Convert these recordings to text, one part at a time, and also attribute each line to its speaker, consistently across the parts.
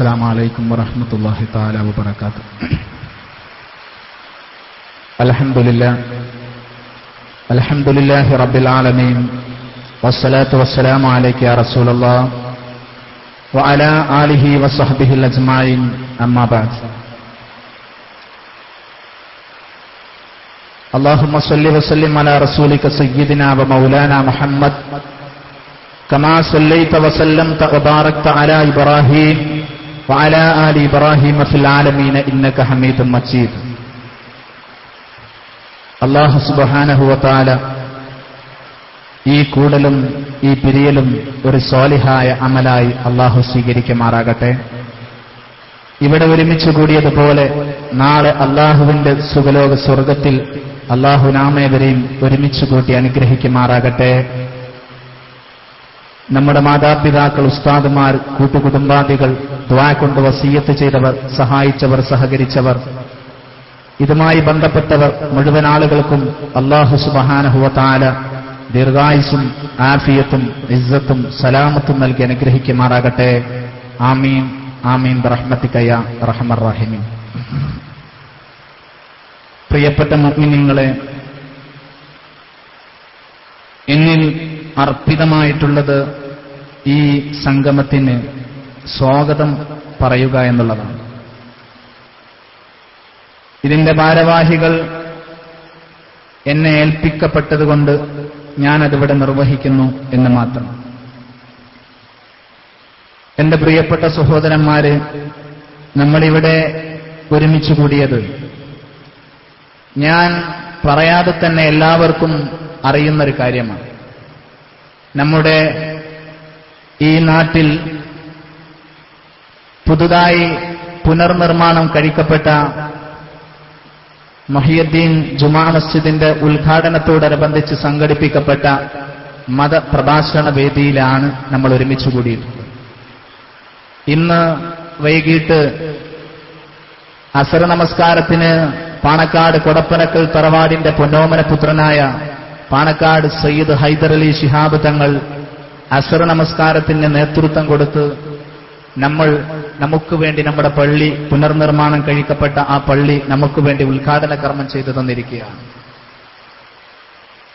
Speaker 1: السلام عليكم ورحمة الله تعالى وبركاته. الحمد لله. الحمد لله رب العالمين. والصلاة والسلام عليك يا رسول الله. وعلى آله وصحبه الأجمعين. أما بعد. اللهم صل وسلم على رسولك سيدنا ومولانا محمد. كما صليت وسلمت وباركت على إبراهيم وعلى آل إبراهيم في العالمين إنك حميد مجيد അള്ളാഹു സുബഹാനഹുവത്താല ഈ കൂടലും ഈ പിരിയലും ഒരു സ്വാലിഹായ അമലായി അള്ളാഹു സ്വീകരിക്കുമാറാകട്ടെ ഇവിടെ ഒരുമിച്ച് കൂടിയതുപോലെ നാളെ അള്ളാഹുവിന്റെ സുഖലോക സ്വർഗത്തിൽ അള്ളാഹു നാമേവരെയും ഒരുമിച്ച് കൂട്ടി അനുഗ്രഹിക്കുമാറാകട്ടെ നമ്മുടെ മാതാപിതാക്കൾ ഉസ്താദുമാർ കൂട്ടുകുടുംബാദികൾ ദ്വാ കൊണ്ട് വസീയത്ത് ചെയ്തവർ സഹായിച്ചവർ സഹകരിച്ചവർ ഇതുമായി ബന്ധപ്പെട്ടവർ മുഴുവൻ ആളുകൾക്കും അള്ളാഹു സുബഹാനഹുവ താല ദീർഘായുസും ആഫിയത്തും ഇസ്സത്തും സലാമത്തും നൽകി അനുഗ്രഹിക്കുമാറാകട്ടെ. ആമീൻ. ആമീൻ. റഹ്മത്തിക്കയ റഹ്മർ റഹിമീൻ. പ്രിയപ്പെട്ട മുഗ്മിനിങ്ങളെ എന്നിൽ അർപ്പിതമായിട്ടുള്ളത് ഈ സംഗമത്തിന് സ്വാഗതം പറയുക എന്നുള്ളതാണ്. ഇതിന്റെ ഭാരവാഹികൾ എന്നെ ഏൽപ്പിക്കപ്പെട്ടതുകൊണ്ട് ഞാനതിവിടെ നിർവഹിക്കുന്നു എന്ന് മാത്രം. എന്റെ പ്രിയപ്പെട്ട സഹോദരന്മാര് നമ്മളിവിടെ ഒരുമിച്ച് കൂടിയത് ഞാൻ പറയാതെ തന്നെ എല്ലാവർക്കും അറിയുന്നൊരു കാര്യമാണ്. നമ്മുടെ ഈ നാട്ടിൽ പുതുതായി പുനർനിർമ്മാണം കഴിക്കപ്പെട്ട മഹിയുദ്ദീൻ ജുമാ മസ്ജിദിന്റെ ഉദ്ഘാടനത്തോടനുബന്ധിച്ച് സംഘടിപ്പിക്കപ്പെട്ട മതപ്രഭാഷണ വേദിയിലാണ് നമ്മൾ ഒരുമിച്ച് കൂടിയിട്ടുള്ളത്. ഇന്ന് വൈകിട്ട് അസർ നമസ്കാരത്തിന് പാണക്കാട് കൊടപ്പനക്കൽ തറവാടിന്റെ പൊന്നോമന പുത്രനായ പാണക്കാട് സയ്യിദ് ഹൈദരലി ശിഹാബ് തങ്ങൾ അസർ നമസ്കാരത്തിന് നേതൃത്വം കൊടുത്ത് നമ്മൾ നമുക്ക് വേണ്ടി നമ്മുടെ പള്ളി പുനർനിർമ്മാണം കഴിക്കപ്പെട്ട ആ പള്ളി നമുക്ക് വേണ്ടി ഉദ്ഘാടന കർമ്മം ചെയ്തു തന്നിരിക്കുകയാണ്.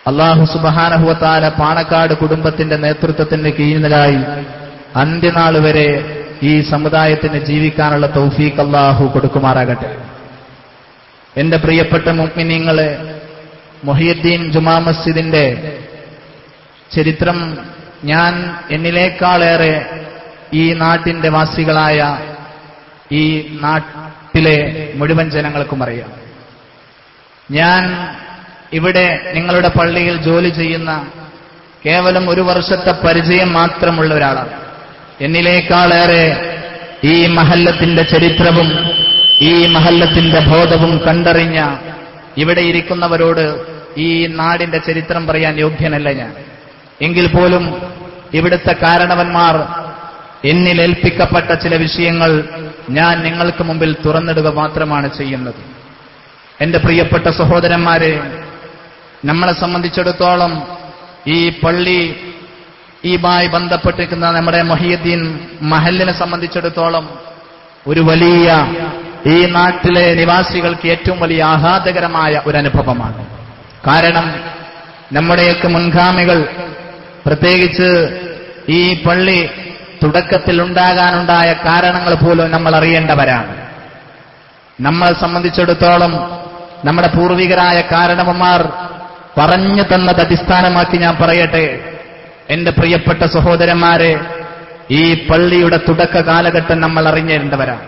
Speaker 1: അള്ളാഹു സുബഹാനഹുവത്താല പാണക്കാട് കുടുംബത്തിന്റെ നേതൃത്വത്തിന്റെ കീഴിലായി അന്ത്യനാൾ വരെ ഈ സമുദായത്തിന് ജീവിക്കാനുള്ള തൗഫീഖ് അള്ളാഹു കൊടുക്കുമാറാകട്ടെ. എന്റെ പ്രിയപ്പെട്ട മുഗ്മിനിങ്ങളെ മൊഹിയുദ്ദീൻ ജുമാ മസ്ജിദിന്റെ ചരിത്രം ഞാൻ എന്നിലേക്കാളേറെ ഈ നാട്ടിന്റെ വാസികളായ ഈ നാട്ടിലെ മുഴുവൻ ജനങ്ങൾക്കും അറിയാം. ഞാൻ ഇവിടെ നിങ്ങളുടെ പള്ളിയിൽ ജോലി ചെയ്യുന്ന കേവലം ഒരു വർഷത്തെ പരിചയം മാത്രമുള്ള ഒരാളാണ്. എന്നിലേക്കാളേറെ ഈ മഹല്ലത്തിന്റെ ചരിത്രവും ഈ മഹല്ലത്തിന്റെ ബോധവും കണ്ടറിഞ്ഞ ഇവിടെ ഇരിക്കുന്നവരോട് ഈ നാടിന്റെ ചരിത്രം പറയാൻ യോഗ്യനല്ല ഞാൻ. എങ്കിൽ പോലും ഇവിടുത്തെ കാരണവന്മാർ എന്നിൽ ഏൽപ്പിക്കപ്പെട്ട ചില വിഷയങ്ങൾ ഞാൻ നിങ്ങൾക്ക് മുമ്പിൽ തുറന്നിടുക മാത്രമാണ് ചെയ്യുന്നത്. എന്റെ പ്രിയപ്പെട്ട സഹോദരന്മാരെ നമ്മളെ സംബന്ധിച്ചിടത്തോളം ഈ പള്ളി ഈമായി ബന്ധപ്പെട്ടിരിക്കുന്ന നമ്മുടെ മൊഹിയുദ്ദീൻ മഹലിനെ സംബന്ധിച്ചിടത്തോളം ഒരു വലിയ ഈ നാട്ടിലെ നിവാസികൾക്ക് ഏറ്റവും വലിയ ആഹ്ലാദകരമായ ഒരു അനുഭവമാണ്. കാരണം നമ്മുടെയൊക്കെ മുൻഗാമികൾ പ്രത്യേകിച്ച് ഈ പള്ളി തുടക്കത്തിൽ ഉണ്ടാകാനുണ്ടായ കാരണങ്ങൾ പോലും നമ്മൾ അറിയേണ്ടവരാണ്. നമ്മളെ സംബന്ധിച്ചിടത്തോളം നമ്മുടെ പൂർവികരായ കാരണവന്മാർ പറഞ്ഞു തന്നത് അടിസ്ഥാനമാക്കി ഞാൻ പറയട്ടെ. എന്റെ പ്രിയപ്പെട്ട സഹോദരന്മാരെ ഈ പള്ളിയുടെ തുടക്ക കാലഘട്ടം നമ്മൾ അറിഞ്ഞേണ്ടവരാണ്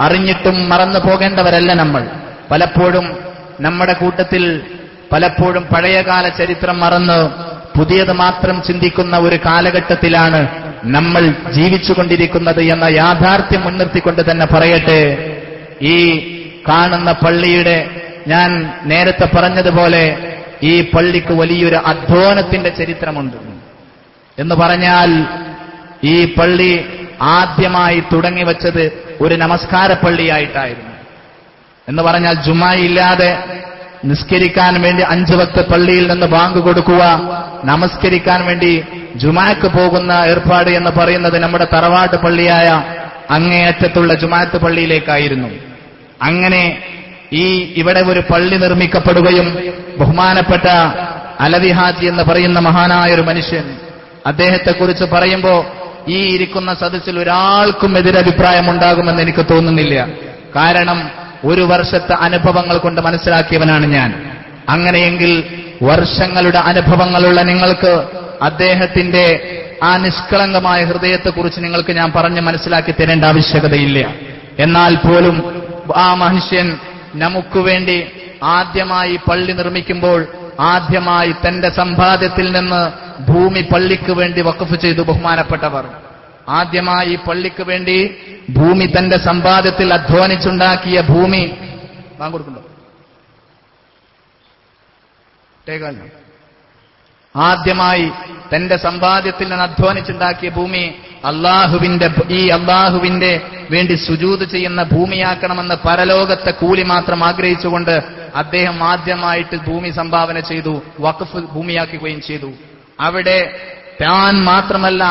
Speaker 1: അറിഞ്ഞിട്ടും മറന്നു പോകേണ്ടവരല്ല നമ്മൾ. പലപ്പോഴും നമ്മുടെ കൂട്ടത്തിൽ പലപ്പോഴും പഴയകാല ചരിത്രം മറന്ന് പുതിയത് മാത്രം ചിന്തിക്കുന്ന ഒരു കാലഘട്ടത്തിലാണ് നമ്മൾ ജീവിച്ചുകൊണ്ടിരിക്കുന്നത് എന്ന യാഥാർത്ഥ്യം മുൻനിർത്തിക്കൊണ്ട് തന്നെ പറയട്ടെ. ഈ കാണുന്ന പള്ളിയുടെ ഞാൻ നേരത്തെ പറഞ്ഞതുപോലെ ഈ പള്ളിക്ക് വലിയൊരു അധ്വാനത്തിന്റെ ചരിത്രമുണ്ട്. എന്ന് പറഞ്ഞാൽ ഈ പള്ളി ആദ്യമായി തുടങ്ങി വച്ചത് ഒരു നമസ്കാര പള്ളിയായിട്ടായിരുന്നു. എന്ന് പറഞ്ഞാൽ ജുമായില്ലാതെ നിസ്കരിക്കാൻ വേണ്ടി അഞ്ചു വക്ത പള്ളിയിൽ നിന്ന് ബാങ്ക് കൊടുക്കുക നമസ്കരിക്കാൻ വേണ്ടി ജുമാക്ക് പോകുന്ന ഏർപ്പാട് എന്ന് പറയുന്നത് നമ്മുടെ തറവാട്ട് പള്ളിയായ അങ്ങേയറ്റത്തുള്ള ജുമാത്ത് പള്ളിയിലേക്കായിരുന്നു. അങ്ങനെ ഈ ഇവിടെ ഒരു പള്ളി നിർമ്മിക്കപ്പെടുകയും ബഹുമാനപ്പെട്ട അലവി ഹാജി എന്ന് പറയുന്ന മഹാനായ ഒരു മനുഷ്യൻ അദ്ദേഹത്തെക്കുറിച്ച് പറയുമ്പോൾ ഈ ഇരിക്കുന്ന സദസ്സിൽ ഒരാൾക്കും എതിരഭിപ്രായം ഉണ്ടാകുമെന്ന് എനിക്ക് തോന്നുന്നില്ല. കാരണം ഒരു വർഷത്തെ അനുഭവങ്ങൾ കൊണ്ട് മനസ്സിലാക്കിയവനാണ് ഞാൻ. അങ്ങനെയെങ്കിൽ വർഷങ്ങളുടെ അനുഭവങ്ങളുള്ള നിങ്ങൾക്ക് അദ്ദേഹത്തിന്റെ ആ നിഷ്കളങ്കമായ ഹൃദയത്തെക്കുറിച്ച് നിങ്ങൾക്ക് ഞാൻ പറഞ്ഞ് മനസ്സിലാക്കി തരേണ്ട ആവശ്യകതയില്ല. എന്നാൽ പോലും ആ മനുഷ്യൻ നമുക്ക് വേണ്ടി ആദ്യമായി പള്ളി നിർമ്മിക്കുമ്പോൾ ആദ്യമായി തന്റെ സമ്പാദ്യത്തിൽ നിന്ന് ഭൂമി പള്ളിക്ക് വേണ്ടി വഖഫ് ചെയ്തു ബഹുമാനപ്പെട്ടവർ. ആദ്യമായി പള്ളിക്ക് വേണ്ടി ഭൂമി തന്റെ സമ്പാദ്യത്തിൽ അധ്വാനിച്ചുണ്ടാക്കിയ ഭൂമി വാങ്ങിക്കൊടുക്കുന്നുണ്ടോ ആദ്യമായി തന്റെ സമ്പാദ്യത്തിൽ നിന്ന് അധ്വാനിച്ചുണ്ടാക്കിയ ഭൂമി അള്ളാഹുവിന്റെ ഈ അള്ളാഹുവിന്റെ വേണ്ടി സുജൂത് ചെയ്യുന്ന ഭൂമിയാക്കണമെന്ന് പരലോകത്തെ കൂലി മാത്രം ആഗ്രഹിച്ചുകൊണ്ട് അദ്ദേഹം ആദ്യമായിട്ട് ഭൂമി സംഭാവന ചെയ്തു വഖഫ് ഭൂമിയാക്കുകയും ചെയ്തു. അവിടെ താൻ മാത്രമല്ല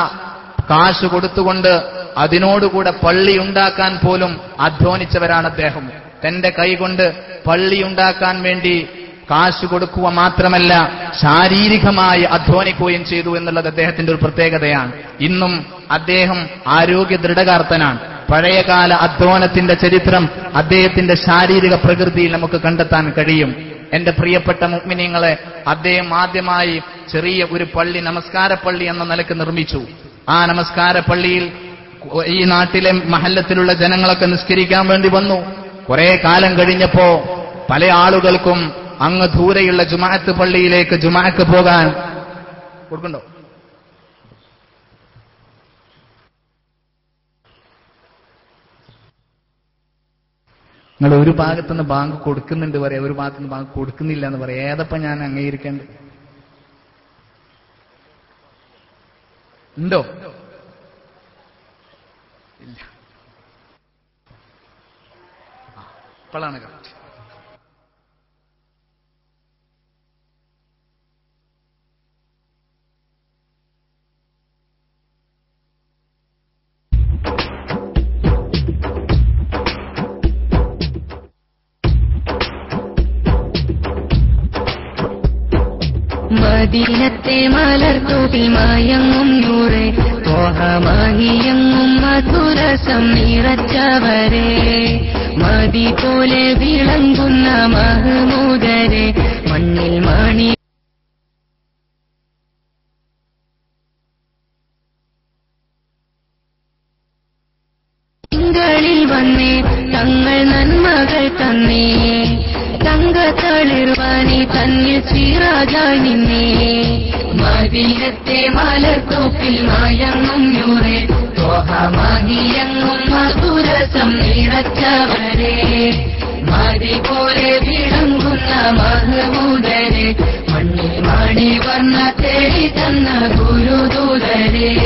Speaker 1: കാശ് കൊടുത്തുകൊണ്ട് അതിനോടുകൂടെ പള്ളി ഉണ്ടാക്കാൻ പോലും അധ്വാനിച്ചവരാണ് അദ്ദേഹം. തന്റെ കൈകൊണ്ട് പള്ളി ഉണ്ടാക്കാൻ വേണ്ടി കാശ് കൊടുക്കുക മാത്രമല്ല ശാരീരികമായി അധ്വാനിക്കുകയും ചെയ്തു എന്നുള്ളത് അദ്ദേഹത്തിന്റെ ഒരു പ്രത്യേകതയാണ്. ഇന്നും അദ്ദേഹം ആരോഗ്യ ദൃഢകാർത്തനാണ് പഴയകാല അധ്വാനത്തിന്റെ ചരിത്രം അദ്ദേഹത്തിന്റെ ശാരീരിക പ്രകൃതിയിൽ നമുക്ക് കണ്ടെത്താൻ കഴിയും. എന്റെ പ്രിയപ്പെട്ട മുഗ്മിനിയങ്ങളെ അദ്ദേഹം ആദ്യമായി ചെറിയ ഒരു പള്ളി നമസ്കാര പള്ളി എന്ന നിലയ്ക്ക് നിർമ്മിച്ചു. ആ നമസ്കാര പള്ളിയിൽ ഈ നാട്ടിലെ മഹല്ലത്തിലുള്ള ജനങ്ങളൊക്കെ നിസ്കരിക്കാൻ വേണ്ടി വന്നു. കുറെ കാലം കഴിഞ്ഞപ്പോ പല ആളുകൾക്കും അങ്ങ് ദൂരെയുള്ള ജുമാഅത്ത് പള്ളിയിലേക്ക് ജുമാഅക്ക് പോകാൻ കൊടുക്കണ്ടോ? നിങ്ങൾ ഒരു ഭാഗത്തുനിന്ന് ബാങ്ക് കൊടുക്കുന്നുണ്ട് പറയാം ഒരു ഭാഗത്തു നിന്ന് ബാങ്ക് കൊടുക്കുന്നില്ല എന്ന് പറയാം. ഏതപ്പം ഞാൻ അംഗീകരിക്കേണ്ടത്? ഉണ്ടോ? ഇല്ല. ആ,
Speaker 2: മദീനത്തെ മലർത്തൂട്ടിൽ മയങ്ങും നൂറെ മോഹമാഹിയങ്ങും മധുരസം നിറച്ചവരെ മതി പോലെ വിളങ്ങുന്ന മഹമൂദരെ മണ്ണിൽ മണി തിങ്കളിൽ വന്നേ തങ്ങൾ നന്മകൾ തന്നേ. തങ്കത്തളിർവാനി തന്നിൽ ശ്രീരാജാ നിന്നേ മദീനത്തെ മാലത്തോപ്പിൽ മയങ്ങും യൂറെ. തോഹമഹിയങ്ങും മധുരസം നിറച്ചവരെ. മതി പോലെ വിളങ്ങുന്ന മഹബൂദരെ മണ്ണിൽ മാണി വർണ തേടി തന്ന ഗുരുദൂതരെ.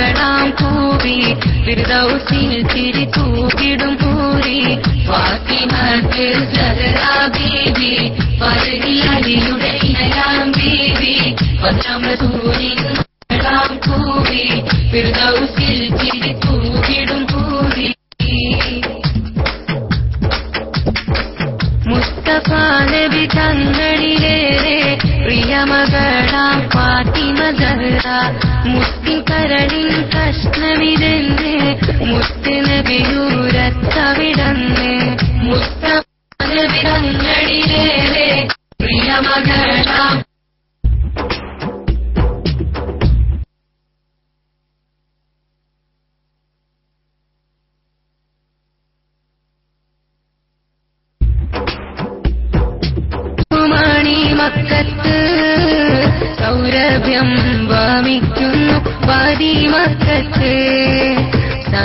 Speaker 2: മകളാം കൂവി ഫിർദൗസിൽ തിരി തൂകിടും പൂരി. ഫാത്തിമത്തിൽ സഹറാ ബീവി ഫർഹിൽ അലിയുടെ ഇനയാം ബീവി പത്താം റസൂലിൻ മകളാം കൂവി ഫിർദൗസിൽ തിരി തൂകിടും പൂരി. മുസ്തഫ നബി തങ്ങളിലേറെ പ്രിയമകളാം ഫാത്തിമ സഹറ മുസ്തി കരളിൻ കഷ്ണമിതെന്ന് മുത്ത്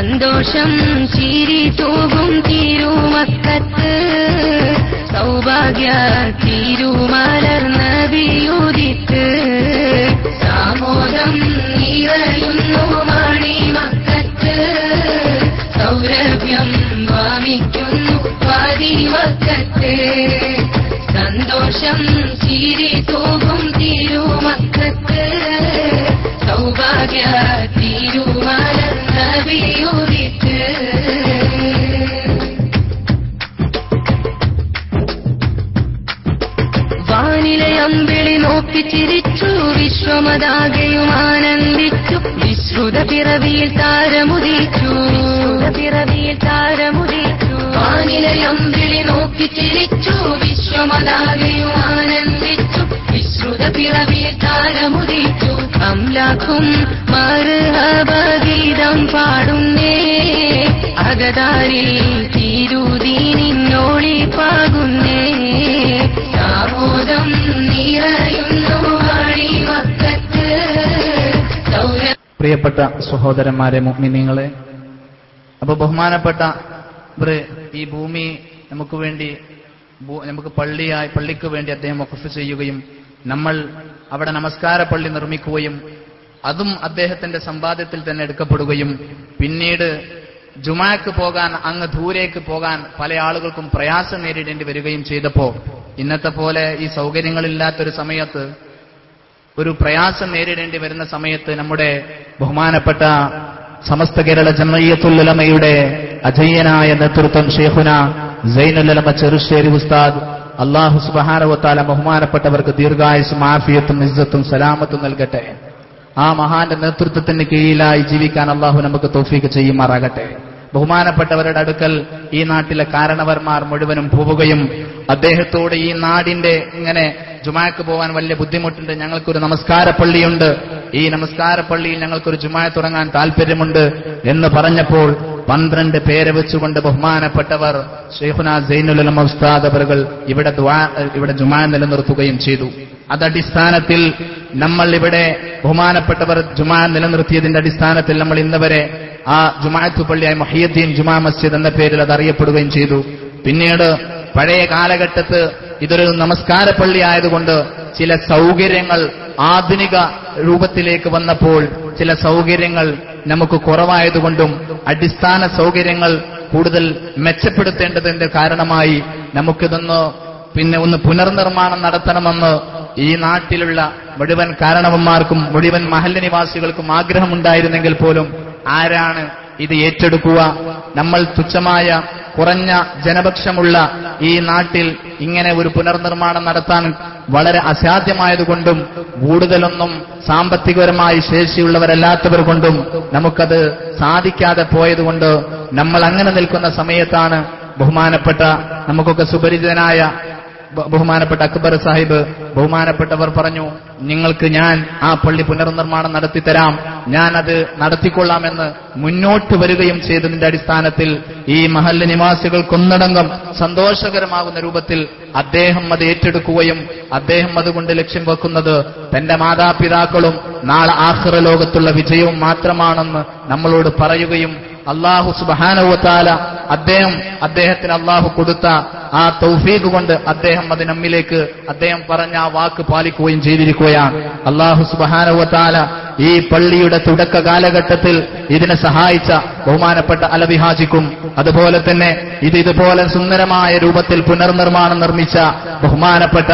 Speaker 2: സന്തോഷം ചിരി തൂകും തിരുമക്കത്ത്. സൗഭാഗ്യ തിരുമലർന്ന വിയോദിത്ത് സാമോദം നിറയുന്നു മണി മക്കത്ത് സൗരഭ്യം വാമിക്കുന്നു പതി അമ്പിളി നോക്കി ചിരിച്ചു വിശ്വമതാകെയും ആനന്ദിച്ചു. വിശ്രുത പിറവിയിൽ താരമുദിച്ചു. പിറവിയിൽ താരമുദിച്ചു. വാനിലെ അമ്പിളി നോക്കി ചിരിച്ചു വിശ്വമതാകെയും ആനന്ദിച്ചു. വിശ്രുത പിറവിയിൽ താരമുദിച്ചു. അംലാഖും മറുഹബഗീതം പാടുന്നേ. അകതാരിൽ തിരുതീനിന്നോളി
Speaker 1: പ്രിയപ്പെട്ട സഹോദരന്മാരെ മുഅ്മിനീങ്ങളെ. അപ്പൊ ബഹുമാനപ്പെട്ട ഈ ഭൂമി നമുക്ക് വേണ്ടി നമുക്ക് പള്ളിയായി പള്ളിക്ക് വേണ്ടി അദ്ദേഹം വഖഫ് ചെയ്യുകയും നമ്മൾ അവിടെ നമസ്കാര പള്ളി നിർമ്മിക്കുകയും അതും അദ്ദേഹത്തിന്റെ സമ്പാദ്യത്തിൽ തന്നെ എടുക്കപ്പെടുകയും പിന്നീട് ജുമാക്ക് പോകാൻ അങ്ങ് ദൂരേക്ക് പോകാൻ പല ആളുകൾക്കും പ്രയാസം നേരിടേണ്ടി വരികയും ചെയ്തപ്പോ ഇന്നത്തെ പോലെ ഈ സൗകര്യങ്ങളില്ലാത്തൊരു സമയത്ത് ഒരു പ്രയാസം നേരിടേണ്ടി വരുന്ന സമയത്ത് നമ്മുടെ ബഹുമാനപ്പെട്ട സമസ്ത കേരള ജമയ്യത്തുല്ലമയുടെ അജയ്യനായ നേതൃത്വം ഷേഖുന സൈനുല്ലമ ചെറുശ്ശേരി ഉസ്താദ് അള്ളാഹു സുബഹാനവത്താല ബഹുമാനപ്പെട്ടവർക്ക് ദീർഘായുസും ആഫിയത്തും ഇസ്സത്തും സലാമത്തും നൽകട്ടെ. ആ മഹാന്റെ നേതൃത്വത്തിന് കീഴിലായി ജീവിക്കാൻ അള്ളാഹു നമുക്ക് തോഫീക്ക് ചെയ്യുമാറാകട്ടെ. ബഹുമാനപ്പെട്ടവരുടെ അടുക്കൽ ഈ നാട്ടിലെ കാരണവർമാർ മുഴുവനും പോവുകയും അദ്ദേഹത്തോട് ഈ നാടിന്റെ ഇങ്ങനെ ജുമാക്ക് പോകാൻ വലിയ ബുദ്ധിമുട്ടുണ്ട്. ഞങ്ങൾക്കൊരു നമസ്കാര പള്ളിയുണ്ട് ഈ നമസ്കാര പള്ളിയിൽ ഞങ്ങൾക്കൊരു ജുമാ തുടങ്ങാൻ താല്പര്യമുണ്ട് എന്ന് പറഞ്ഞപ്പോൾ പന്ത്രണ്ട് പേരെ വെച്ചുകൊണ്ട് ബഹുമാനപ്പെട്ടവർ ഷെയ്ഖുന സൈനുലമ ഉസ്താദ് ഇവിടെ ഇവിടെ ജുമാ നിലനിർത്തുകയും ചെയ്തു. അതടിസ്ഥാനത്തിൽ നമ്മൾ ഇവിടെ ബഹുമാനപ്പെട്ടവർ ജുമാ നിലനിർത്തിയതിന്റെ അടിസ്ഥാനത്തിൽ നമ്മൾ ഇന്നവരെ ആ ജുമാഅത്ത് പള്ളിയായ മഹിയദ്ദീൻ ജുമാ മസ്ജിദ് എന്ന പേരിൽ അത് അറിയപ്പെടുകയും ചെയ്തു. പിന്നീട് പഴയ കാലഘട്ടത്ത് ഇതൊരു നമസ്കാര പള്ളി ആയതുകൊണ്ട് ചില സൗകര്യങ്ങൾ ആധുനിക രൂപത്തിലേക്ക് വന്നപ്പോൾ ചില സൗകര്യങ്ങൾ നമുക്ക് കുറവായതുകൊണ്ടും അടിസ്ഥാന സൗകര്യങ്ങൾ കൂടുതൽ മെച്ചപ്പെടുത്തേണ്ടതിന്റെ കാരണമായി നമുക്കിതൊന്ന് പിന്നെ ഒന്ന് പുനർനിർമ്മാണം നടത്തണമെന്ന് ഈ നാട്ടിലുള്ള മുഴുവൻ കാരണവന്മാർക്കും മുഴുവൻ മഹല്ല നിവാസികൾക്കും ആഗ്രഹമുണ്ടായിരുന്നെങ്കിൽ പോലും ആരാണ് ഇത് ഏറ്റെടുക്കുക? നമ്മൾ തുച്ഛമായ കുറഞ്ഞ ജനപക്ഷമുള്ള ഈ നാട്ടിൽ ഇങ്ങനെ ഒരു പുനർനിർമ്മാണം നടത്താൻ വളരെ അസാധ്യമായതുകൊണ്ടും കൂടുതലൊന്നും സാമ്പത്തികപരമായി ശേഷിയുള്ളവരല്ലാത്തവർ കൊണ്ടും നമുക്കത് സാധിക്കാതെ പോയതുകൊണ്ട് നമ്മൾ അങ്ങനെ നിൽക്കുന്ന സമയത്താണ് ബഹുമാനപ്പെട്ട നമുക്കൊക്കെ സുപരിചിതനായ ബഹുമാനപ്പെട്ട അക്ബർ സാഹിബ് ബഹുമാനപ്പെട്ടവർ പറഞ്ഞു നിങ്ങൾക്ക് ഞാൻ ആ പള്ളി പുനർനിർമ്മാണം നടത്തിത്തരാം. ഞാൻ അത് നടത്തിക്കൊള്ളാമെന്ന് മുന്നോട്ട് വരികയും ചെയ്തതിന്റെ അടിസ്ഥാനത്തിൽ ഈ മഹല്ല നിവാസികൾക്കൊന്നടങ്കം സന്തോഷകരമാകുന്ന രൂപത്തിൽ അദ്ദേഹം അത് ഏറ്റെടുക്കുകയും അദ്ദേഹം അതുകൊണ്ട് ലക്ഷ്യം വെക്കുന്നത് തന്റെ മാതാപിതാക്കളും നാളെ ആഹ്റ ലോകത്തുള്ള വിജയവും മാത്രമാണെന്ന് നമ്മളോട് പറയുകയും അള്ളാഹു സുബാനവത്താല അദ്ദേഹം അദ്ദേഹത്തിന് അള്ളാഹു കൊടുത്ത ആ തൗഫീഖ് കൊണ്ട് അദ്ദേഹം അതിനമ്മിലേക്ക് അദ്ദേഹം പറഞ്ഞ ആ വാക്ക് പാലിക്കുകയും ചെയ്തിരിക്കുകയാണ്. അള്ളാഹു സുബാനവത്താല ഈ പള്ളിയുടെ തുടക്ക കാലഘട്ടത്തിൽ ഇതിനെ സഹായിച്ച ബഹുമാനപ്പെട്ട അലബിഹാജിക്കും അതുപോലെ തന്നെ ഇത് ഇതുപോലെ സുന്ദരമായ രൂപത്തിൽ പുനർനിർമ്മാണം നിർമ്മിച്ച ബഹുമാനപ്പെട്ട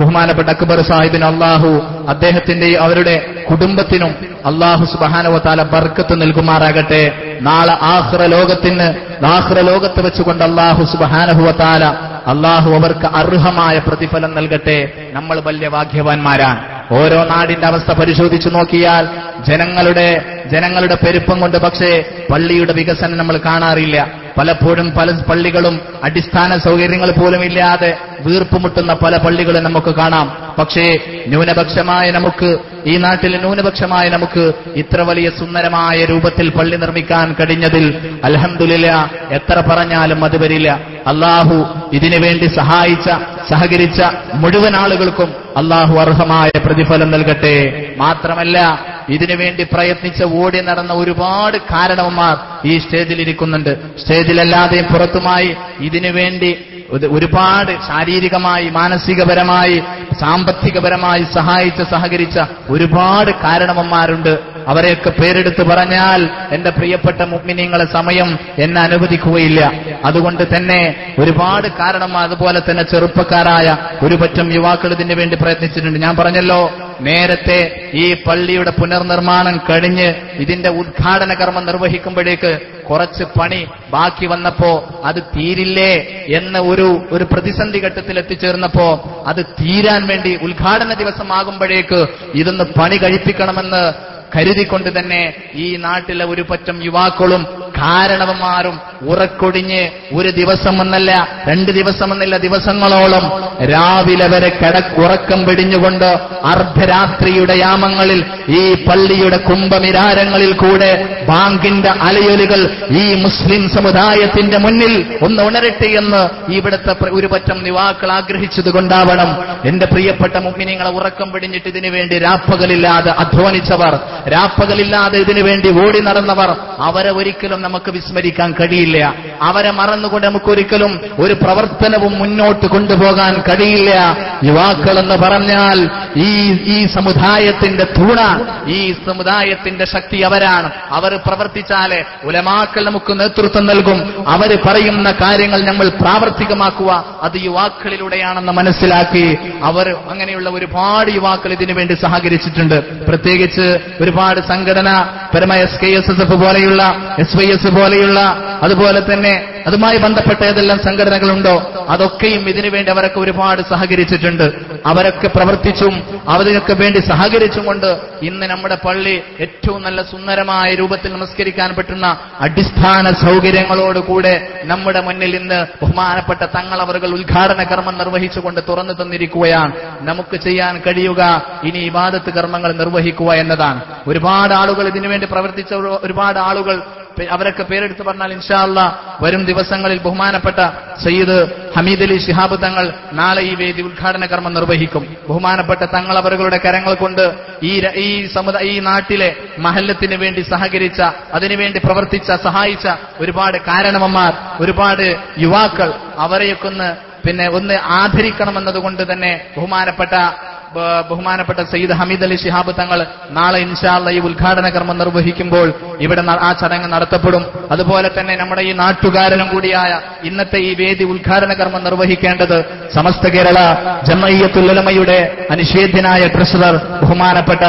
Speaker 1: ബഹുമാനപ്പെട്ട അക്ബർ സാഹിബിന് അള്ളാഹു അദ്ദേഹത്തിന്റെയും അവരുടെ കുടുംബത്തിനും അള്ളാഹു സുബാനവത്താല ബർക്കത്ത് നൽകുമാറാകട്ടെ. നാളെ ആഹ്റ ലോകത്തിന് ആഹ്റ ലോകത്ത് വെച്ചുകൊണ്ട് അള്ളാഹു സുബാനഹുവത്താല അള്ളാഹു അവർക്ക് അർഹമായ പ്രതിഫലം നൽകട്ടെ. നമ്മൾ വലിയ ഭാഗ്യവാന്മാരാണ്. ഓരോ നാടിന്റെ അവസ്ഥ പരിശോധിച്ചു നോക്കിയാൽ ജനങ്ങളുടെ ജനങ്ങളുടെ പെരുപ്പം കൊണ്ട് പക്ഷേ പള്ളിയുടെ വികസനം നമ്മൾ കാണാറില്ല. പലപ്പോഴും പല പള്ളികളും അടിസ്ഥാന സൗകര്യങ്ങൾ പോലും ഇല്ലാതെ വീർപ്പുമുട്ടുന്ന പല പള്ളികളും നമുക്ക് കാണാം. പക്ഷേ ന്യൂനപക്ഷമായ നമുക്ക് ഈ നാട്ടിൽ ന്യൂനപക്ഷമായ നമുക്ക് ഇത്ര വലിയ സുന്ദരമായ രൂപത്തിൽ പള്ളി നിർമ്മിക്കാൻ കഴിഞ്ഞതിൽ അലഹമില്ല എത്ര പറഞ്ഞാലും അത് വരില്ല. അള്ളാഹു ഇതിനുവേണ്ടി സഹായിച്ച സഹകരിച്ച മുഴുവൻ ആളുകൾക്കും അള്ളാഹു അർഹമായ പ്രതിഫലം നൽകട്ടെ. മാത്രമല്ല ഇതിനുവേണ്ടി പ്രയത്നിച്ച് ഓടി നടന്ന ഒരുപാട് കാരണവന്മാർ ഈ സ്റ്റേജിൽ ഇരിക്കുന്നുണ്ട്. സ്റ്റേജിലല്ലാതെയും പുറത്തുമായി ഇതിനുവേണ്ടി ഒരു- ഒരുപാട് ശാരീരികമായി മാനസികപരമായി സാമ്പത്തികപരമായി സഹായിച്ച സഹകരിച്ച ഒരുപാട് കാരണവന്മാരുണ്ട്. അവരെയൊക്കെ പേരെടുത്ത് പറഞ്ഞാൽ എന്റെ പ്രിയപ്പെട്ട മുഗ്മിനിങ്ങളെ സമയം എന്നെ അനുവദിക്കുകയില്ല. അതുകൊണ്ട് തന്നെ ഒരുപാട് കാരണം അതുപോലെ തന്നെ ചെറുപ്പക്കാരായ ഒരു പറ്റം യുവാക്കൾ ഇതിനു വേണ്ടി പ്രയത്നിച്ചിട്ടുണ്ട്. ഞാൻ പറഞ്ഞല്ലോ നേരത്തെ ഈ പള്ളിയുടെ പുനർനിർമ്മാണം കഴിഞ്ഞ് ഇതിന്റെ ഉദ്ഘാടന കർമ്മം നിർവഹിക്കുമ്പോഴേക്ക് കുറച്ച് പണി ബാക്കി വന്നപ്പോ അത് തീരില്ലേ എന്ന ഒരു ഒരു പ്രതിസന്ധി ഘട്ടത്തിൽ എത്തിച്ചേർന്നപ്പോ അത് തീരാൻ വേണ്ടി ഉദ്ഘാടന ദിവസമാകുമ്പോഴേക്ക് ഇതൊന്ന് പണി കഴിപ്പിക്കണമെന്ന് കരുതിക്കൊണ്ട് തന്നെ ഈ നാട്ടിലെ ഒരു പറ്റം യുവാക്കളും കാരണവന്മാരും ഉറക്കൊടിഞ്ഞ് ഒരു ദിവസമെന്നല്ല രണ്ട് ദിവസമെന്നില്ല ദിവസങ്ങളോളം രാവിലെ വരെ കിട ഉറക്കം പിടിഞ്ഞുകൊണ്ട് അർദ്ധരാത്രിയുടെ യാമങ്ങളിൽ ഈ പള്ളിയുടെ കുംഭമിരാരങ്ങളിൽ കൂടെ ബാങ്കിന്റെ അലയൊലികൾ ഈ മുസ്ലിം സമുദായത്തിന്റെ മുന്നിൽ ഒന്ന് ഉണരട്ടെ എന്ന് ഇവിടുത്തെ ഒരുപറ്റം ഒരു പറ്റം യുവാക്കൾ ആഗ്രഹിച്ചതുകൊണ്ടാവണം എന്റെ പ്രിയപ്പെട്ട മുമ്മിനിങ്ങളെ ഉറക്കം പിടിഞ്ഞിട്ട് ഇതിനുവേണ്ടി രാപ്പകലില്ലാതെ അധ്വാനിച്ചവർ രാപ്പകലില്ലാതെ ഇതിനുവേണ്ടി ഓടി നടന്നവർ അവരെ ഒരിക്കലും നമുക്ക് വിസ്മരിക്കാൻ കഴിയില്ല. അവരെ മറന്നുകൊണ്ട് നമുക്ക് ഒരിക്കലും ഒരു പ്രവർത്തനവും മുന്നോട്ട് കൊണ്ടുപോകാൻ കഴിയില്ല. യുവാക്കൾ എന്ന് പറഞ്ഞാൽ ഈ ഈ സമുദായത്തിന്റെ തൂണ ഈ സമുദായത്തിന്റെ ശക്തി അവരാണ്. അവർ പ്രവർത്തിച്ചാൽ ഉലമാക്കൾ നമുക്ക് നേതൃത്വം നൽകും. അവർ പറയുന്ന കാര്യങ്ങൾ നമ്മൾ പ്രാവർത്തികമാക്കുക. അത് യുവാക്കളിലൂടെയാണെന്ന് മനസ്സിലാക്കി അവർ അങ്ങനെയുള്ള ഒരുപാട് യുവാക്കൾ ഇതിനുവേണ്ടി സഹകരിച്ചിട്ടുണ്ട്. പ്രത്യേകിച്ച് ഒരുപാട് സംഘടന പരമായ S K S S F പോലെയുള്ള എസ് വൈ എസ് പോലെയുള്ള അതുപോലെ തന്നെ അതുമായി ബന്ധപ്പെട്ട ഏതെല്ലാം സംഘടനകളുണ്ടോ? അതൊക്കെയും ഇതിനുവേണ്ടി അവരൊക്കെ ഒരുപാട് സഹകരിച്ചിട്ടുണ്ട്. അവരൊക്കെ പ്രവർത്തിച്ചും അവരൊക്കെ വേണ്ടി സഹകരിച്ചും കൊണ്ട് ഇന്ന് നമ്മുടെ പള്ളി ഏറ്റവും നല്ല സുന്ദരമായ രൂപത്തിൽ നമസ്കരിക്കാൻ പറ്റുന്ന അടിസ്ഥാന സൗകര്യങ്ങളോടുകൂടെ നമ്മുടെ മുന്നിൽ ഇന്ന് ബഹുമാനപ്പെട്ട തങ്ങൾ അവർ ഉദ്ഘാടന കർമ്മം നിർവഹിച്ചുകൊണ്ട് തുറന്നു തന്നിരിക്കുകയാണ്. നമുക്ക് ചെയ്യാൻ കഴിയുക ഇനി ഇബാദത്ത് കർമ്മങ്ങൾ നിർവഹിക്കുക എന്നതാണ്. ഒരുപാട് ആളുകൾ ഇതിനുവേണ്ടി പ്രവർത്തിച്ച ഒരുപാട് ആളുകൾ അവരൊക്കെ പേരെടുത്ത് പറഞ്ഞാൽ ഇൻഷാല്ല വരും ദിവസങ്ങളിൽ ബഹുമാനപ്പെട്ട സയ്യിദ് ഹമീദ് അലി ശിഹാബ് തങ്ങൾ നാളെ ഈ വേദി ഉദ്ഘാടന കർമ്മം നിർവഹിക്കും. ബഹുമാനപ്പെട്ട തങ്ങൾ അവരുടെ കരങ്ങൾ കൊണ്ട് ഈ ഈ സമുദായ ഈ നാട്ടിലെ മഹല്ലത്തിന് വേണ്ടി സഹകരിച്ച അതിനുവേണ്ടി പ്രവർത്തിച്ച സഹായിച്ച ഒരുപാട് കാരണവന്മാർ ഒരുപാട് യുവാക്കൾ അവരെയൊക്കെ ഒന്ന് പിന്നെ ഒന്ന് ആദരിക്കണമെന്നതുകൊണ്ട് തന്നെ ബഹുമാനപ്പെട്ട ബഹുമാനപ്പെട്ട സയ്യിദ് ഹമീദ് അലി ഷിഹാബ് തങ്ങൾ നാളെ ഇൻഷാല്ല ഈ ഉദ്ഘാടന കർമ്മം നിർവഹിക്കുമ്പോൾ ഇവിടെ ആ ചടങ്ങ് നടത്തപ്പെടും. അതുപോലെ തന്നെ നമ്മുടെ ഈ നാട്ടുകാരനും കൂടിയായ ഇന്നത്തെ ഈ വേദി ഉദ്ഘാടന കർമ്മം നിർവഹിക്കേണ്ടത് സമസ്ത കേരള ജമയ്യത്തുലമയുടെ അനിഷേധ്യനായ ട്രഷറർ ബഹുമാനപ്പെട്ട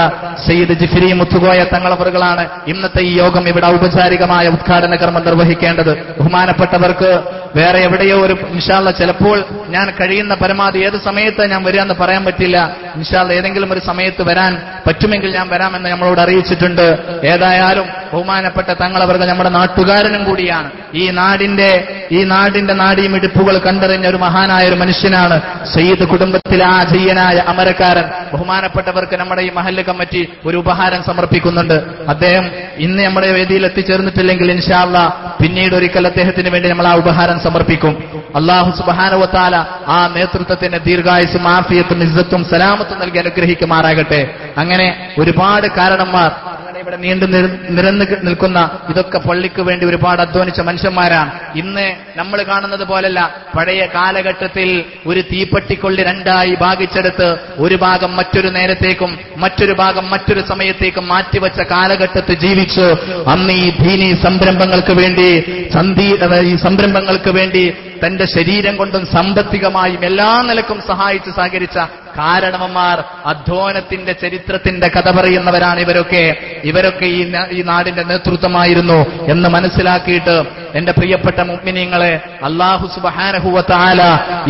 Speaker 1: സയ്യിദ് ജിഫിരി മുത്തുകോയ തങ്ങളവറുകളാണ് ഇന്നത്തെ ഈ യോഗം ഇവിടെ ഔപചാരികമായ ഉദ്ഘാടന കർമ്മം നിർവഹിക്കേണ്ടത്. ബഹുമാനപ്പെട്ടവർക്ക് വേറെ എവിടെയോ ഒരു ഇൻഷാല്ല ചിലപ്പോൾ ഞാൻ കഴിയുന്ന പരമാവധി ഏത് സമയത്ത് ഞാൻ വരിക എന്ന് പറയാൻ പറ്റില്ല. ഇൻഷാല്ല ഏതെങ്കിലും ഒരു സമയത്ത് വരാൻ പറ്റുമെങ്കിൽ ഞാൻ വരാമെന്ന് നമ്മളോട് അറിയിച്ചിട്ടുണ്ട്. ഏതായാലും ബഹുമാനപ്പെട്ട തങ്ങളവർ നമ്മുടെ നാട്ടുകാരനും കൂടിയാണ്. ഈ നാടിന്റെ ഈ നാടിന്റെ നാടിയും ഇടുപ്പുകൾ കണ്ടറിഞ്ഞ ഒരു മഹാനായ ഒരു മനുഷ്യനാണ് സയ്യിദ് കുടുംബത്തിലെ ആ ജയ്യനായ അമരക്കാരൻ. ബഹുമാനപ്പെട്ടവർക്ക് നമ്മുടെ ഈ മഹല്ല് കമ്മിറ്റി ഒരു ഉപഹാരം സമർപ്പിക്കുന്നുണ്ട്. അദ്ദേഹം ഇന്ന് നമ്മുടെ വേദിയിൽ എത്തിച്ചേർന്നിട്ടില്ലെങ്കിൽ ഇൻഷാല്ല പിന്നീട് ഒരിക്കൽ അദ്ദേഹത്തിന് വേണ്ടി നമ്മൾ ആ ഉപഹാരം സമർപ്പിക്കും. അള്ളാഹു സുബാനവത്താല ആ നേതൃത്വത്തിന് ദീർഘായുസും ആഫിയത്തും ഇസ്സത്തും സലാമത്തും നൽകി അനുഗ്രഹിക്കുമാറാകട്ടെ. അങ്ങനെ ഒരുപാട് കാരണന്മാർ അങ്ങനെ ഇവിടെ നീണ്ടു നിര- നിരന്ന് നിൽക്കുന്ന ഇതൊക്കെ പള്ളിക്ക് വേണ്ടി ഒരുപാട് അധ്വാനിച്ച മനുഷ്യന്മാരാണ്. ഇന്ന് നമ്മൾ കാണുന്നത് പോലല്ല. പഴയ കാലഘട്ടത്തിൽ ഒരു തീപ്പട്ടിക്കൊള്ളി രണ്ടായി ഭാഗിച്ചെടുത്ത് ഒരു ഭാഗം മറ്റൊരു നേരത്തേക്കും മറ്റൊരു ഭാഗം മറ്റൊരു സമയത്തേക്കും മാറ്റിവെച്ച കാലഘട്ടത്തിൽ ജീവിച്ചു അന്ന് ഈ ഭീനി സംരംഭങ്ങൾക്ക് വേണ്ടി സന്ധി ഈ സംരംഭങ്ങൾക്ക് വേണ്ടി തന്റെ ശരീരം കൊണ്ടും സാമ്പത്തികമായും എല്ലാ നിലക്കും സഹായിച്ച് സഹകരിച്ച കാരണവന്മാർ അധ്വാനത്തിന്റെ ചരിത്രത്തിന്റെ കഥ പറയുന്നവരാണ് ഇവരൊക്കെ. ഇവരൊക്കെ ഈ നാടിന്റെ നേതൃത്വമായിരുന്നു എന്ന് മനസ്സിലാക്കിയിട്ട് എന്റെ പ്രിയപ്പെട്ട മുഗ്മിനിങ്ങളെ അള്ളാഹു സുബഹാനഹുവത്താല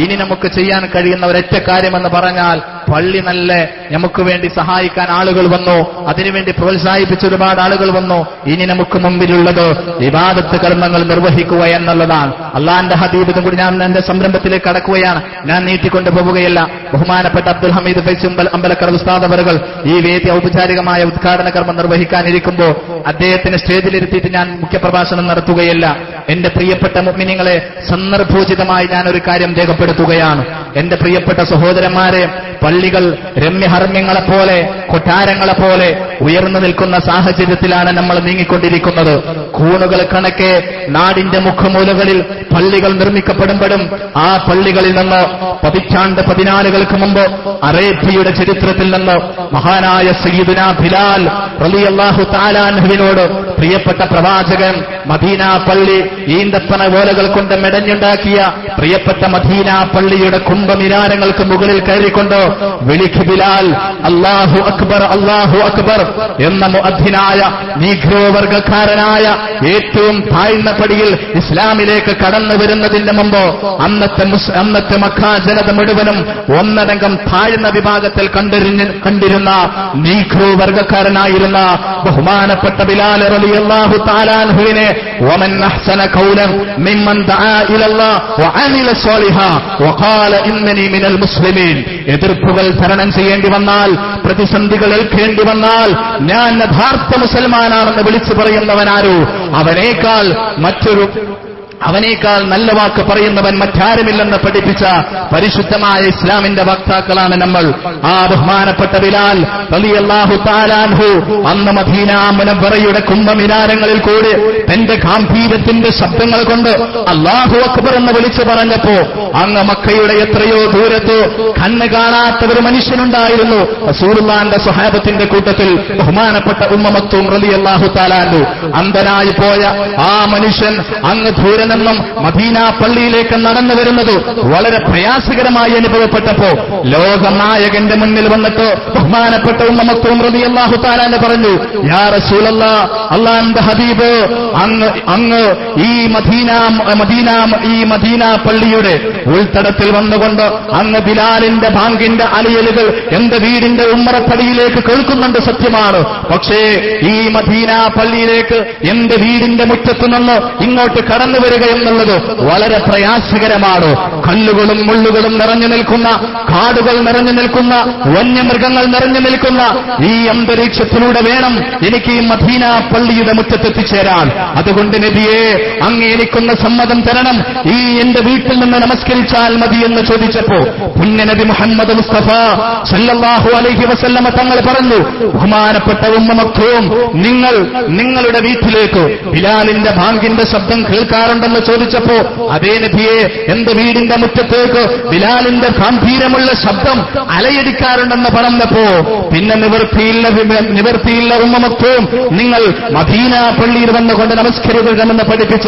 Speaker 1: ഇനി നമുക്ക് ചെയ്യാൻ കഴിയുന്ന ഒരൊറ്റ കാര്യമെന്ന് പറഞ്ഞാൽ പള്ളി നല്ല നമുക്ക് വേണ്ടി സഹായിക്കാൻ ആളുകൾ വന്നു. അതിനുവേണ്ടി പ്രോത്സാഹിപ്പിച്ച ഒരുപാട് ആളുകൾ വന്നു. ഇനി നമുക്ക് മുമ്പിലുള്ളത് വിവാദത്ത് കർമ്മങ്ങൾ നിർവഹിക്കുക എന്നുള്ളതാണ്. അള്ളാന്റെ ഹബീബിനും കൂടി ഞാൻ എന്റെ സംരംഭത്തിലേക്ക് കടക്കുകയാണ്. ഞാൻ നീട്ടിക്കൊണ്ടു പോവുകയല്ല. ബഹുമാനപ്പെട്ട അബ്ദുൽ ഹമീദ് ഫൈസുംബൽ അമ്പലക്കർ ഉസ്താദ് ഈ വേദി ഔപചാരികമായ ഉദ്ഘാടന കർമ്മം നിർവഹിക്കാനിരിക്കുമ്പോൾ അദ്ദേഹത്തിന് സ്റ്റേജിലിരുത്തിയിട്ട് ഞാൻ മുഖ്യപ്രഭാഷണം നടത്തുകയല്ല. എന്റെ പ്രിയപ്പെട്ട മുഗ്മിനിങ്ങളെ സന്ദർഭോചിതമായി ഞാൻ ഒരു കാര്യം രേഖപ്പെടുത്തുകയാണ്. എന്റെ പ്രിയപ്പെട്ട സഹോദരന്മാരെ പള്ളികൾ രമ്യഹർമ്യങ്ങളെപ്പോലെ കൊട്ടാരങ്ങളെപ്പോലെ കൊട്ടാരങ്ങളെ പോലെ ഉയർന്നു നിൽക്കുന്ന സാഹചര്യത്തിലാണ് നമ്മൾ നീങ്ങിക്കൊണ്ടിരിക്കുന്നത്. കൂണുകൾ കണക്കെ നാടിന്റെ മുഖമൂലകളിൽ പള്ളികൾ നിർമ്മിക്കപ്പെടുമ്പോഴും ആ പള്ളികളിൽ നിന്ന് പതിറ്റാണ്ട് പതിനാലുകൾക്ക് മുമ്പ് അറേബ്യയുടെ ചരിത്രത്തിൽ നിന്ന് മഹാനായ സയ്യിദുന ബിലാൽ റളിയല്ലാഹു താലാൻഹുവിനോട് പ്രിയപ്പെട്ട പ്രവാചകൻ മദീന പള്ളി ഈന്തപ്പന ഓലകൾ കൊണ്ട് മെടഞ്ഞുണ്ടാക്കിയ പ്രിയപ്പെട്ട മദീന പള്ളിയുടെ കുംഭമിനാരങ്ങൾക്ക് മുകളിൽ കയറിക്കൊണ്ട്? വിളിക്ക് ബിലാൽ അള്ളാഹു അക്ബർ അള്ളാഹു അക്ബർ എന്ന മുഅദ്ദിനായ നീഗ്രോവർഗക്കാരനായ ഏറ്റവും താഴ്ന്ന പടിയിൽ ഇസ്ലാമിലേക്ക് കടന്നു വരുന്നതിന് മുമ്പ് അന്നത്തെ അന്നത്തെ മക്ക ജനത മുഴുവനും ഒന്നടങ്കം താഴ്ന്ന വിഭാഗത്തിൽ കണ്ടിരുന്ന കണ്ടിരുന്ന നീഗ്രോ വർഗക്കാരനായിരുന്ന ബഹുമാനപ്പെട്ട ബിലാൽ റളിയല്ലാഹു താലാൻഹുവിനെ വമൻ അഹ്സന ممن دعا ദആ الله وعمل صالحا വഖാല ഇന്നനി മുസ്ലിമീൻ. എതിർപ്പുകൾ തരണം ചെയ്യേണ്ടി വന്നാൽ പ്രതിസന്ധികൾ ഏൽക്കേണ്ടി വന്നാൽ ഞാൻ യഥാർത്ഥ മുസൽമാനാണെന്ന് വിളിച്ചു പറയുന്നവനാരോ? അവനേക്കാൾ മറ്റൊരു അവനേക്കാൾ നല്ല വാക്ക് പറയുന്നവൻ മറ്റാരുമില്ലെന്ന് പഠിപ്പിച്ച പരിശുദ്ധമായ ഇസ്ലാമിന്റെ വക്താക്കളാണ് നമ്മൾ. ആ ബഹുമാനപ്പെട്ട ബിലാൽ റളിയല്ലാഹു താലാൻഹു അന്ന് മദീന മുനബറയുടെ കുംഭമിനാരങ്ങളിൽ കൂടി തന്റെ ഗാംഭീര്യത്തിന്റെ ശബ്ദങ്ങൾ കൊണ്ട് അള്ളാഹു അക്ബർ എന്ന് വിളിച്ചു പറഞ്ഞപ്പോ അങ്ങ് മക്കയുടെ എത്രയോ ദൂരത്ത് കണ്ണ് കാണാത്ത ഒരു മനുഷ്യനുണ്ടായിരുന്നു. റസൂലുള്ളാന്റെ സ്വഹാബത്തിന്റെ കൂട്ടത്തിൽ ബഹുമാനപ്പെട്ട ഉമ്മമത്തും റളിയല്ലാഹു താലാൻഹു അന്ധനായി പോയ ആ മനുഷ്യൻ അങ്ങ് ദൂരെ നിന്നും മദീന പള്ളിയിലേക്ക് നടന്നു വരുന്നത് വളരെ പ്രയാസകരമായി അനുഭവപ്പെട്ടപ്പോ ലോകനായകന്റെ മുന്നിൽ വന്നിട്ട് ബഹുമാനപ്പെട്ട ഉമ്മമത്തും റളിയല്ലാഹു താലാന്ന് പറഞ്ഞു യാ അള്ളാന്റെ ഹബീബ് അങ്ങ് അങ്ങ് ഈ മദീന മദീന ഈ മദീന പള്ളിയുടെ ഉൾത്തടത്തിൽ വന്നുകൊണ്ട് അങ്ങ് ബിലാലിന്റെ ബാങ്കിന്റെ അലിയലുകൾ എന്റെ വീടിന്റെ ഉമ്മറപ്പടിയിലേക്ക് കേൾക്കുന്നുണ്ട് സത്യമാണ്. പക്ഷേ ഈ മദീന പള്ളിയിലേക്ക് എന്റെ വീടിന്റെ മുറ്റത്തു നിന്ന് ഇങ്ങോട്ട് കടന്നു എന്നുള്ളത് വളരെ പ്രയാസകരമാണ്. കല്ലുകളും മുള്ളുകളും നിറഞ്ഞു നിൽക്കുന്ന കാടുകൾ നിറഞ്ഞു നിൽക്കുന്ന വന്യമൃഗങ്ങൾ നിറഞ്ഞു നിൽക്കുന്ന ഈ അന്തരീക്ഷത്തിലൂടെ വേണം എനിക്ക് ഈ മദീന പള്ളിയുടെ മുറ്റത്തെത്തിച്ചേരാൻ. അതുകൊണ്ട് നബിയെ അങ്ങ് എനിക്കൊന്ന് സമ്മതം തരണം. ഈ എന്റെ വീട്ടിൽ നിന്ന് നമസ്കരിച്ചാൽ മതി എന്ന് ചോദിച്ചപ്പോ പുണ്യ നബി മുഹമ്മദ് മുസ്തഫ സല്ലാഹു അലൈഹി വസല്ലമ തങ്ങൾ പറഞ്ഞു ബഹുമാനപ്പെട്ട ഉമ്മമക്കളും നിങ്ങൾ നിങ്ങളുടെ വീട്ടിലേക്ക് ബിലാലിന്റെ ബാങ്കിന്റെ ശബ്ദം കേൾക്കാറുണ്ടെന്ന് ചോദിച്ചപ്പോ അതേ നബിയെ എന്റെ വീടിന്റെ മുറ്റത്തേക്ക് ബിലാലിന്റെ ഗാംഭീരമുള്ള ശബ്ദം അലയടിക്കാറുണ്ടെന്ന് പറഞ്ഞപ്പോ പിന്നെ നിവൃത്തിയില്ല നിവൃത്തിയില്ല ഉമ്മമക്കളും നിങ്ങൾ മദീന പള്ളിയിൽ വന്നുകൊണ്ട് നമസ്കരിക്കണമെന്ന് പഠിപ്പിച്ച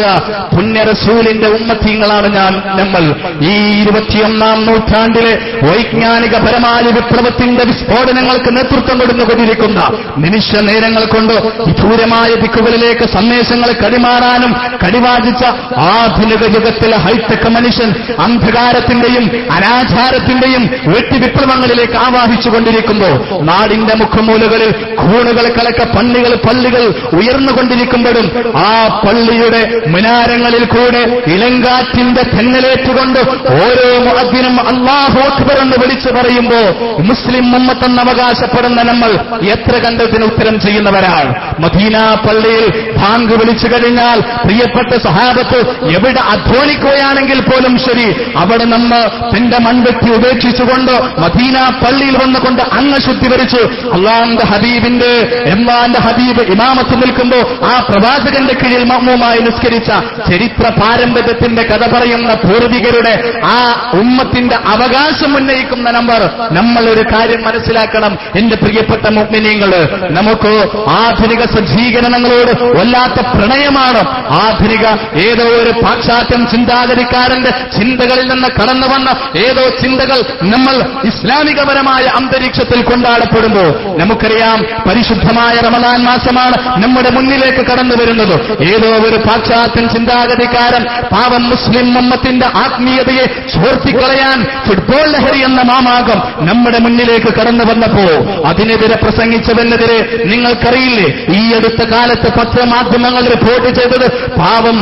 Speaker 1: പുണ്യറസൂലിന്റെ ഉമ്മത്തീങ്ങളാണ് ഞാൻ. നമ്മൾ ഈ ഇരുപത്തിയൊന്നാം നൂറ്റാണ്ടിലെ വൈജ്ഞാനിക വൈജ്ഞാനികപരമായ വിപ്ലവത്തിന്റെ വിസ്ഫോടനങ്ങൾക്ക് നേതൃത്വം കൊടുത്തുകൊണ്ടിരിക്കുന്ന നിമിഷ നേരങ്ങൾ കൊണ്ട് വിദൂരമായ ദിക്കുകളിലേക്ക് സന്ദേശങ്ങൾ കടിമാറാനും കടിവാചിച്ച ആധുനിക യുഗത്തിലെ ഹൈടെക് മനുഷ്യൻ അന്ധകാരത്തിന്റെയും അനാചാരത്തിന്റെയും വെട്ടിവിപ്ലവങ്ങളിലേക്ക് ആവാഹിച്ചുകൊണ്ടിരിക്കുമ്പോൾ നാടിന്റെ മുഖമൂലകളിൽ കൂണുകൾ കലക്ക പള്ളികൾ പള്ളികൾ ഉയർന്നുകൊണ്ടിരിക്കുമ്പോഴും ആ പള്ളിയുടെ മിനാരങ്ങളിൽ കൂടെ ഇളങ്കാറ്റിന്റെ തെന്നലേറ്റുകൊണ്ട് ഓരോ മുഅദ്ദിനും അള്ളാഹു അക്ബർ എന്ന് വിളിച്ചു പറയുമ്പോ മുസ്ലിം മമ്മത്തെന്ന് അവകാശപ്പെടുന്ന നമ്മൾ എത്ര കണ്ടതിന് ഉത്തരം ചെയ്യുന്നവരാണ്. മദീന പള്ളിയിൽ ഭാങ്ക് വിളിച്ചു കഴിഞ്ഞാൽ പ്രിയപ്പെട്ട സഹാബത്ത് എവിടെ അധ്വാനിക്കുകയാണെങ്കിൽ പോലും ശരി അവിടെ നമ്മൾ തന്റെ മൺവെട്ടി ഉപേക്ഷിച്ചുകൊണ്ട് മദീന പള്ളിയിൽ വന്നുകൊണ്ട് അങ്ങ് ശുദ്ധിവരിച്ചു അള്ളാന്റെ ഹബീബിന്റെ എമ്മാന്റെ ഹബീബ് ഇമാമത്ത് നിൽക്കുമ്പോ ആ പ്രവാചകന്റെ കീഴിൽ മമ്മൂമായി നിസ്കരിച്ച ചരിത്ര പാരമ്പര്യത്തിന്റെ കഥ പറയുന്ന പൂർവികരുടെ ആ ഉമ്മത്തിന്റെ അവകാശം ഉന്നയിക്കുന്ന നമ്പർ നമ്മൾ ഒരു കാര്യം മനസ്സിലാക്കണം. എന്റെ പ്രിയപ്പെട്ട മുഗ്മിനീങ്ങൾ നമുക്ക് ആധുനിക സജ്ജീകരണങ്ങളോട് വല്ലാത്ത പ്രണയമാണ്. ആധുനിക ഏതോ ഒരു പാശ്ചാത്യൻ ചിന്താഗതിക്കാരന്റെ ചിന്തകളിൽ നിന്ന് കടന്നു വന്ന ഏതോ ചിന്തകൾ നമ്മൾ ഇസ്ലാമികപരമായ അന്തരീക്ഷത്തിൽ കൊണ്ടാടപ്പെടുമ്പോൾ നമുക്കറിയാം പരിശുദ്ധമായ റമദാൻ മാസമാണ് നമ്മുടെ മുന്നിലേക്ക് കടന്നു വരുന്നത്. ഏതോ ഒരു പാശ്ചാത്യൻ ചിന്താഗതിക്കാരൻ പാവം മുസ്ലിം ഉമ്മത്തിന്റെ ആത്മീയതയെ ചോർത്തിക്കളയാൻ ഫുട്ബോൾ ലഹരി എന്ന മാമാകം നമ്മുടെ മുന്നിലേക്ക് കടന്നു വന്നപ്പോ അതിനെതിരെ പ്രസംഗിച്ചവനെതിരെ നിങ്ങൾക്കറിയില്ലേ? ഈ അടുത്ത കാലത്ത് പത്രമാധ്യമങ്ങൾ റിപ്പോർട്ട് ചെയ്തത് പാവം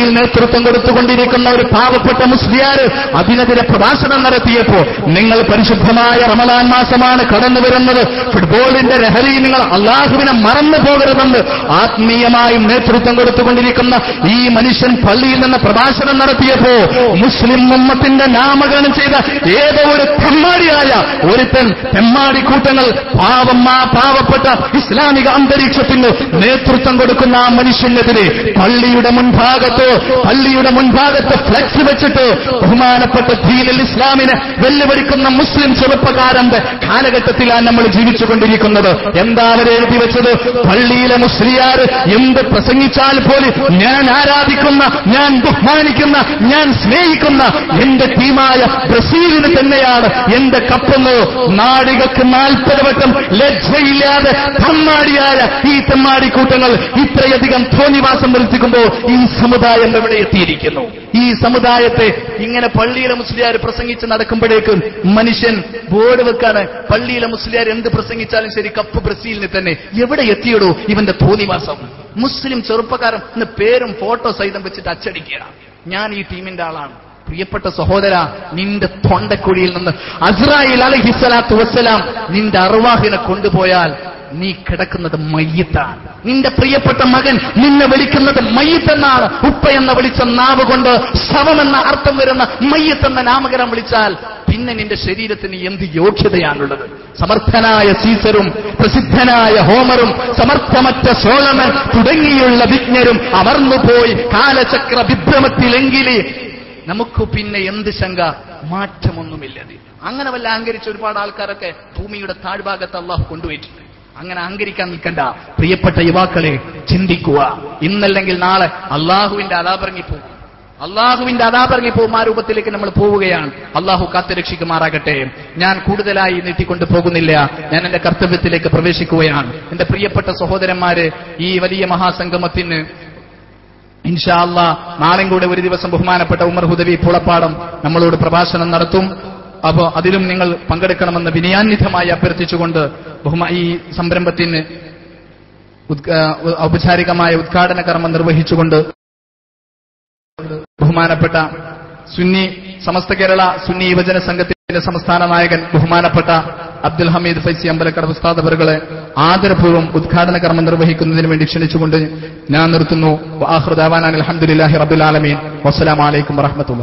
Speaker 1: പള്ളിയിൽ നേതൃത്വം കൊടുത്തുകൊണ്ടിരിക്കുന്ന ഒരു പാവപ്പെട്ട മുസ്ലിയാർ അതിനെതിരെ പ്രഭാഷണം നടത്തിയപ്പോ നിങ്ങൾ പരിശുദ്ധമായ റമദാൻ മാസമാണ് കടന്നു വരുന്നത്. ഫുട്ബോളിന്റെ ലഹരി നിങ്ങൾ അള്ളാഹുവിനെ മറന്നു പോകരുതെന്ന് ആത്മീയമായും നേതൃത്വം കൊടുത്തുകൊണ്ടിരിക്കുന്ന ഈ മനുഷ്യൻ പള്ളിയിൽ നിന്ന് പ്രഭാഷണം നടത്തിയപ്പോ മുസ്ലിം ഉമ്മത്തിന്റെ നാമകരണം ചെയ്ത ഏതോ ഒരു തെമ്മാടിയായ ഒരുത്തൻ തെമ്മാടി കൂട്ടങ്ങൾ പാവം ആ പാവപ്പെട്ട ഇസ്ലാമിക അന്തരീക്ഷത്തിന് നേതൃത്വം കൊടുക്കുന്ന ആ മനുഷ്യനെതിരെ പള്ളിയുടെ മുൻഭാഗത്ത് പള്ളിയുടെ മുൻഭാഗത്ത് ഫ്ലക്സ് വെച്ചിട്ട് ബഹുമാനപ്പെട്ട ദീനിൽ ഇസ്ലാമിനെ വെല്ലുവിളിക്കുന്ന മുസ്ലിം ചെറുപ്പകാരന്റെ കാലഘട്ടത്തിലാണ് നമ്മൾ ജീവിച്ചുകൊണ്ടിരിക്കുന്നത്. എന്താ അവരെ എഴുതി വെച്ചത്? പള്ളിയിലെ മുസ്ലിയാർ എന്ത് പ്രസംഗിച്ചാൽ പോലും ഞാൻ ആരാധിക്കുന്ന ഞാൻ ബഹുമാനിക്കുന്ന ഞാൻ സ്നേഹിക്കുന്ന എന്റെ ടീമായ ബ്രസീലിന് തന്നെയാണ് എന്റെ കപ്പെന്ന്? നാടികൾക്ക് നാൽപ്പത് വട്ടം ലജ്ജയില്ലാതെ തമ്മാടിയായ ഈ തെമ്മാടി കൂട്ടങ്ങൾ ഇത്രയധികം ധോനിവാസം വരുത്തിക്കുമ്പോൾ ഈ സമുദായം എവിടെ എത്തിയിരിക്കുന്നു? ഈ സമുദായത്തെ ഇങ്ങനെ പള്ളിയിലെ മുസ്ലിയാർ പ്രസംഗിച്ച് നടക്കുമ്പോഴേക്കും മനുഷ്യൻ ബോർഡ് വെക്കാണ് പള്ളിയിലെ മുസ്ലിയാർ എന്ത് പ്രസംഗിച്ചാലും ശരി കപ്പ് ബ്രസീലിനെ തന്നെ എവിടെ എത്തിയിടൂ ഇവന്റെ തോന്നിവാസം. മുസ്ലിം ചെറുപ്പക്കാരൻ ഇന്ന് പേരും ഫോട്ടോ സഹിതം വെച്ചിട്ട് അച്ചടിക്കുക ഞാൻ ഈ ടീമിന്റെ ആളാണ്. പ്രിയപ്പെട്ട സഹോദര നിന്റെ തൊണ്ടക്കുഴിയിൽ നിന്ന് അസ്രായിൽ അലഹിസ്സലാത്തു വസ്സലാം നിന്റെ അർവാഹിനെ കൊണ്ടുപോയാൽ നീ കിടക്കുന്നത് മയ്യത്താണ്. നിന്റെ പ്രിയപ്പെട്ട മകൻ നിന്നെ വിളിക്കുന്നത് മയ്യത്തെന്നാണ്. ഉപ്പ എന്ന വിളിച്ച നാവ് കൊണ്ട് ശവമെന്ന അർത്ഥം വരുന്ന മയ്യത്തെന്ന നാമകരം വിളിച്ചാൽ പിന്നെ നിന്റെ ശരീരത്തിന് എന്ത് യോഗ്യതയാണുള്ളത്? സമർത്ഥനായ സീസറും പ്രസിദ്ധനായ ഹോമറും സമർത്ഥമറ്റ സോളമൻ തുടങ്ങിയുള്ള വിജ്ഞരും അമർന്നുപോയി കാലചക്ര വിഭ്രമത്തിലെങ്കിലേ നമുക്ക് പിന്നെ എന്ത് ശങ്ക? മാറ്റമൊന്നുമില്ലത്. അങ്ങനെ വല്ല അഹങ്കരിച്ച ഒരുപാട് ആൾക്കാരൊക്കെ ഭൂമിയുടെ താഴ്ഭാഗത്ത് അള്ളാഹു കൊണ്ടുപോയിട്ടുണ്ട്. അങ്ങനെ അഹങ്കരിക്കാൻ നിൽക്കണ്ട. പ്രിയപ്പെട്ട യുവാക്കളെ ചിന്തിക്കുക. ഇന്നല്ലെങ്കിൽ നാളെ അള്ളാഹുവിന്റെ അതാപറങ്ങി പോകും അള്ളാഹുവിന്റെ അതാപറങ്ങി പോകും ആ രൂപത്തിലേക്ക് നമ്മൾ പോവുകയാണ്. അള്ളാഹു കാത്തുരക്ഷിക്കുമാറാകട്ടെ ഞാൻ കൂടുതലായി നീട്ടിക്കൊണ്ട് പോകുന്നില്ല. ഞാൻ എന്റെ കർത്തവ്യത്തിലേക്ക് പ്രവേശിക്കുകയാണ്. എന്റെ പ്രിയപ്പെട്ട സഹോദരന്മാര് ഈ വലിയ മഹാസംഗമത്തിന് ഇൻഷാ അള്ളാ നാളെയും കൂടെ ഒരു ദിവസം ബഹുമാനപ്പെട്ട ഉമർ ഹുദവി പുളപ്പാടം നമ്മളോട് പ്രഭാഷണം നടത്തും. അപ്പോ അതിലും നിങ്ങൾ പങ്കെടുക്കണമെന്ന് വിനയാന്വിതമായി അഭ്യർത്ഥിച്ചുകൊണ്ട് ബഹുമാ ഈ സംരംഭത്തിന് ഔപചാരികമായ ഉദ്ഘാടന കർമ്മം നിർവഹിച്ചുകൊണ്ട് ബഹുമാനപ്പെട്ട സുന്നി സമസ്ത കേരള സുന്നി യുവജന സംഘത്തിന്റെ സംസ്ഥാന നായകൻ ബഹുമാനപ്പെട്ട അബ്ദുൽ ഹമീദ് ഫൈസി അമ്പലക്കട ഉസ്താദ് അവരുകളെ ആദരപൂർവം ഉദ്ഘാടന കർമ്മം നിർവഹിക്കുന്നതിന് വേണ്ടി ക്ഷണിച്ചുകൊണ്ട് ഞാൻ നിർത്തുന്നു. അലഹമുല്ലാഹി റബുലാലമീൻ വസ്സലാമലൈക്കും വറഹമത്തുള്ള